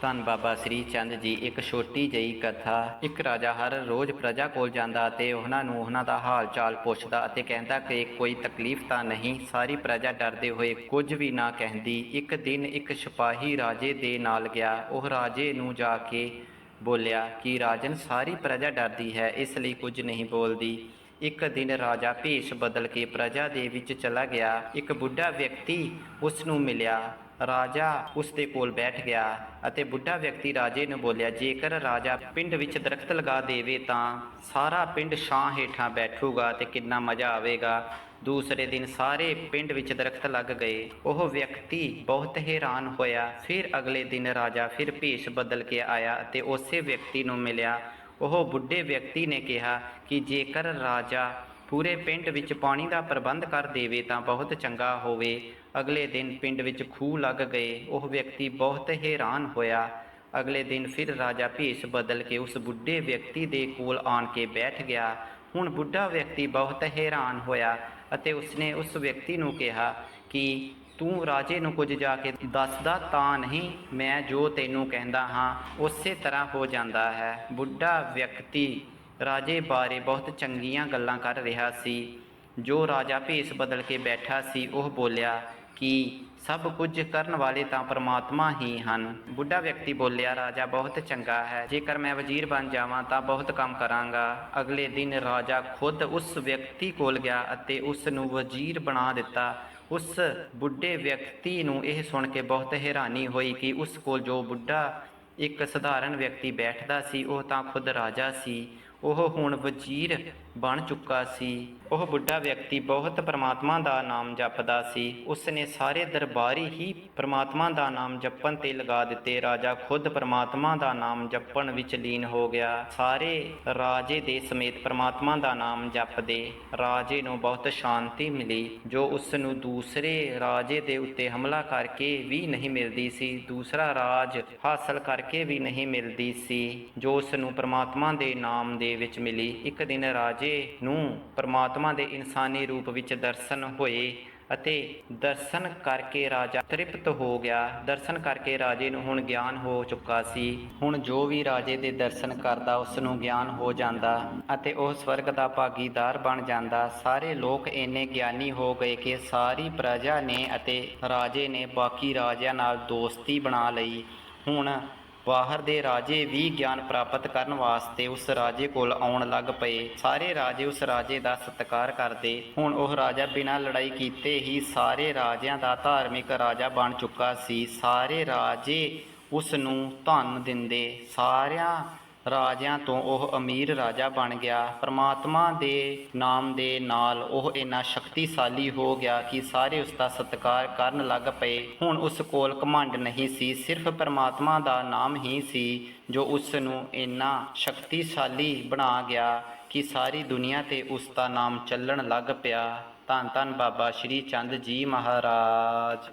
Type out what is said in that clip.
ਧੰਨ ਬਾਬਾ ਸ੍ਰੀ ਚੰਦ ਜੀ, ਇੱਕ ਛੋਟੀ ਜਿਹੀ ਕਥਾ। ਇੱਕ ਰਾਜਾ ਹਰ ਰੋਜ਼ ਪ੍ਰਜਾ ਕੋਲ ਜਾਂਦਾ ਅਤੇ ਉਹਨਾਂ ਨੂੰ ਉਹਨਾਂ ਦਾ ਹਾਲ ਚਾਲ ਪੁੱਛਦਾ ਅਤੇ ਕਹਿੰਦਾ ਕਿ ਕੋਈ ਤਕਲੀਫ ਤਾਂ ਨਹੀਂ। ਸਾਰੀ ਪ੍ਰਜਾ ਡਰਦੇ ਹੋਏ ਕੁਝ ਵੀ ਨਾ ਕਹਿੰਦੀ। ਇੱਕ ਦਿਨ ਇੱਕ ਸਿਪਾਹੀ ਰਾਜੇ ਦੇ ਨਾਲ ਗਿਆ। ਉਹ ਰਾਜੇ ਨੂੰ ਜਾ ਕੇ ਬੋਲਿਆ ਕਿ, ਰਾਜਨ, ਸਾਰੀ ਪ੍ਰਜਾ ਡਰਦੀ ਹੈ, ਇਸ ਲਈ ਕੁਝ ਨਹੀਂ ਬੋਲਦੀ। ਇੱਕ ਦਿਨ ਰਾਜਾ ਭੇਸ਼ ਬਦਲ ਕੇ ਪ੍ਰਜਾ ਦੇ ਵਿੱਚ ਚਲਾ ਗਿਆ। ਇੱਕ ਬੁੱਢਾ ਵਿਅਕਤੀ ਉਸ ਨੂੰ ਮਿਲਿਆ। ਰਾਜਾ ਉਸ ਦੇ ਕੋਲ ਬੈਠ ਗਿਆ ਅਤੇ ਬੁੱਢਾ ਵਿਅਕਤੀ ਰਾਜੇ ਨੂੰ ਬੋਲਿਆ, ਜੇਕਰ ਰਾਜਾ ਪਿੰਡ ਵਿੱਚ ਦਰਖਤ ਲਗਾ ਦੇਵੇ ਤਾਂ ਸਾਰਾ ਪਿੰਡ ਛਾਂ ਹੇਠਾਂ ਬੈਠੂਗਾ ਤੇ ਕਿੰਨਾ ਮਜ਼ਾ ਆਵੇਗਾ। ਦੂਸਰੇ ਦਿਨ ਸਾਰੇ ਪਿੰਡ ਵਿੱਚ ਦਰਖਤ ਲੱਗ ਗਏ। ਉਹ ਵਿਅਕਤੀ ਬਹੁਤ ਹੈਰਾਨ ਹੋਇਆ। ਫਿਰ ਅਗਲੇ ਦਿਨ ਰਾਜਾ ਫਿਰ ਭੇਸ਼ ਬਦਲ ਕੇ ਆਇਆ ਅਤੇ ਉਸੇ ਵਿਅਕਤੀ ਨੂੰ ਮਿਲਿਆ। ਉਹ ਬੁੱਢੇ ਵਿਅਕਤੀ ਨੇ ਕਿਹਾ ਕਿ ਜੇਕਰ ਰਾਜਾ ਪੂਰੇ ਪਿੰਡ ਵਿੱਚ ਪਾਣੀ ਦਾ ਪ੍ਰਬੰਧ ਕਰ ਦੇਵੇ ਤਾਂ ਬਹੁਤ ਚੰਗਾ ਹੋਵੇ। ਅਗਲੇ ਦਿਨ ਪਿੰਡ ਵਿੱਚ ਖੂਹ ਲੱਗ ਗਏ। ਉਹ ਵਿਅਕਤੀ ਬਹੁਤ ਹੈਰਾਨ ਹੋਇਆ। ਅਗਲੇ ਦਿਨ ਫਿਰ ਰਾਜਾ ਭੇਸ਼ ਬਦਲ ਕੇ ਉਸ ਬੁੱਢੇ ਵਿਅਕਤੀ ਦੇ ਕੋਲ ਆਣ ਕੇ ਬੈਠ ਗਿਆ। ਹੁਣ ਬੁੱਢਾ ਵਿਅਕਤੀ ਬਹੁਤ ਹੈਰਾਨ ਹੋਇਆ ਅਤੇ ਉਸਨੇ ਉਸ ਵਿਅਕਤੀ ਨੂੰ ਕਿਹਾ ਕਿ ਤੂੰ ਰਾਜੇ ਨੂੰ ਕੁਝ ਜਾ ਕੇ ਦੱਸਦਾ ਤਾਂ ਨਹੀਂ, ਮੈਂ ਜੋ ਤੈਨੂੰ ਕਹਿੰਦਾ ਹਾਂ, ਉਸੇ ਤਰ੍ਹਾਂ ਹੋ ਜਾਂਦਾ ਹੈ। ਬੁੱਢਾ ਵਿਅਕਤੀ ਰਾਜੇ ਬਾਰੇ ਬਹੁਤ ਚੰਗੀਆਂ ਗੱਲਾਂ ਕਰ ਰਿਹਾ ਸੀ। ਜੋ ਰਾਜਾ ਭੇਸ ਬਦਲ ਕੇ ਬੈਠਾ ਸੀ, ਉਹ ਬੋਲਿਆ ਕਿ ਸਭ ਕੁਝ ਕਰਨ ਵਾਲੇ ਤਾਂ ਪਰਮਾਤਮਾ ਹੀ ਹਨ। ਬੁੱਢਾ ਵਿਅਕਤੀ ਬੋਲਿਆ, ਰਾਜਾ, ਬਹੁਤ ਚੰਗਾ ਹੈ। ਜੇਕਰ ਮੈਂ ਵਜ਼ੀਰ ਬਣ ਜਾਵਾਂ ਤਾਂ ਬਹੁਤ ਕੰਮ ਕਰਾਂਗਾ। ਅਗਲੇ ਦਿਨ ਰਾਜਾ ਖੁਦ ਉਸ ਵਿਅਕਤੀ ਕੋਲ ਗਿਆ ਅਤੇ ਉਸ ਨੂੰ ਵਜ਼ੀਰ ਬਣਾ ਦਿੱਤਾ। ਉਸ ਬੁੱਢੇ ਵਿਅਕਤੀ ਨੂੰ ਇਹ ਸੁਣ ਕੇ ਬਹੁਤ ਹੈਰਾਨੀ ਹੋਈ ਕਿ ਉਸ ਕੋਲ ਜੋ ਬੁੱਢਾ ਇੱਕ ਸਧਾਰਨ ਵਿਅਕਤੀ ਬੈਠਦਾ ਸੀ, ਉਹ ਤਾਂ ਖੁਦ ਰਾਜਾ ਸੀ। ਉਹ ਹੁਣ ਵਜ਼ੀਰ ਬਣ ਚੁੱਕਾ ਸੀ। ਉਹ ਬੁੱਢਾ ਵਿਅਕਤੀ ਬਹੁਤ ਪ੍ਰਮਾਤਮਾ ਦਾ ਨਾਮ ਜਪਦਾ ਸੀ। ਉਸ ਨੇ ਸਾਰੇ ਦਰਬਾਰੀ ਹੀ ਪ੍ਰਮਾਤਮਾ ਦਾ ਨਾਮ ਜਪਣ ਤੇ ਲਗਾ ਦਿੱਤੇ। ਰਾਜਾ ਖੁਦ ਪ੍ਰਮਾਤਮਾ ਦਾ ਨਾਮ ਜਪਣ ਵਿੱਚ ਲੀਨ ਹੋ ਗਿਆ। ਸਾਰੇ ਰਾਜੇ ਦੇ ਸਮੇਤ ਪ੍ਰਮਾਤਮਾ ਦਾ ਨਾਮ ਜਪਦੇ ਰਾਜੇ ਨੂੰ ਬਹੁਤ ਸ਼ਾਂਤੀ ਮਿਲੀ, ਜੋ ਉਸ ਨੂੰ ਦੂਸਰੇ ਰਾਜੇ ਦੇ ਉੱਤੇ ਹਮਲਾ ਕਰਕੇ ਵੀ ਨਹੀਂ ਮਿਲਦੀ ਸੀ। ਦੂਸਰਾ ਰਾਜ ਹਾਸਲ ਕਰਕੇ ਵੀ ਨਹੀਂ ਮਿਲਦੀ ਸੀ, ਜੋ ਉਸ ਨੂੰ ਪ੍ਰਮਾਤਮਾ ਦੇ ਨਾਮ ਦੇ ਵਿੱਚ ਮਿਲੀ। ਇੱਕ ਦਿਨ ਰਾਜੇ ਨੂੰ ਪ੍ਰਮਾਤਮਾ ਦੇ ਇਨਸਾਨੀ ਰੂਪ ਵਿੱਚ ਦਰਸ਼ਨ ਹੋਏ ਅਤੇ ਦਰਸ਼ਨ ਕਰਕੇ ਰਾਜਾ ਤ੍ਰਿਪਤ ਹੋ ਗਿਆ। ਦਰਸ਼ਨ ਕਰਕੇ ਰਾਜੇ ਨੂੰ ਹੁਣ ਗਿਆਨ ਹੋ ਚੁੱਕਾ ਸੀ। ਹੁਣ ਜੋ ਵੀ ਰਾਜੇ ਦੇ ਦਰਸ਼ਨ ਕਰਦਾ, ਉਸ ਨੂੰ ਗਿਆਨ ਹੋ ਜਾਂਦਾ ਅਤੇ ਉਹ ਸਵਰਗ ਦਾ ਭਾਗੀਦਾਰ ਬਣ ਜਾਂਦਾ। ਸਾਰੇ ਲੋਕ ਇੰਨੇ ਗਿਆਨੀ ਹੋ ਗਏ ਕਿ ਸਾਰੀ ਪ੍ਰਜਾ ਨੇ ਅਤੇ ਰਾਜੇ ਨੇ ਬਾਕੀ ਰਾਜਿਆਂ ਨਾਲ ਦੋਸਤੀ ਬਣਾ ਲਈ। ਹੁਣ ਬਾਹਰ ਦੇ ਰਾਜੇ ਵੀ ਗਿਆਨ ਪ੍ਰਾਪਤ ਕਰਨ ਵਾਸਤੇ ਉਸ ਰਾਜੇ ਕੋਲ ਆਉਣ ਲੱਗ ਪਏ। ਸਾਰੇ ਰਾਜੇ ਉਸ ਰਾਜੇ ਦਾ ਸਤਿਕਾਰ ਕਰਦੇ। ਹੁਣ ਉਹ ਰਾਜਾ ਬਿਨਾਂ ਲੜਾਈ ਕੀਤੇ ਹੀ ਸਾਰੇ ਰਾਜਿਆਂ ਦਾ ਧਾਰਮਿਕ ਰਾਜਾ ਬਣ ਚੁੱਕਾ ਸੀ। ਸਾਰੇ ਰਾਜੇ ਉਸ ਨੂੰ ਧਨ ਦਿੰਦੇ। ਸਾਰਿਆਂ ਰਾਜਿਆਂ ਤੋਂ ਉਹ ਅਮੀਰ ਰਾਜਾ ਬਣ ਗਿਆ। ਪ੍ਰਮਾਤਮਾ ਦੇ ਨਾਮ ਦੇ ਨਾਲ ਉਹ ਇੰਨਾ ਸ਼ਕਤੀਸ਼ਾਲੀ ਹੋ ਗਿਆ ਕਿ ਸਾਰੇ ਉਸ ਦਾ ਸਤਿਕਾਰ ਕਰਨ ਲੱਗ ਪਏ। ਹੁਣ ਉਸ ਕੋਲ ਘਮੰਡ ਨਹੀਂ ਸੀ, ਸਿਰਫ ਪ੍ਰਮਾਤਮਾ ਦਾ ਨਾਮ ਹੀ ਸੀ ਜੋ ਉਸ ਨੂੰ ਇੰਨਾ ਸ਼ਕਤੀਸ਼ਾਲੀ ਬਣਾ ਗਿਆ ਕਿ ਸਾਰੀ ਦੁਨੀਆ ਤੇ ਉਸ ਦਾ ਨਾਮ ਚੱਲਣ ਲੱਗ ਪਿਆ। ਧੰਨ ਧੰਨ ਬਾਬਾ ਸ਼੍ਰੀ ਚੰਦ ਜੀ ਮਹਾਰਾਜ।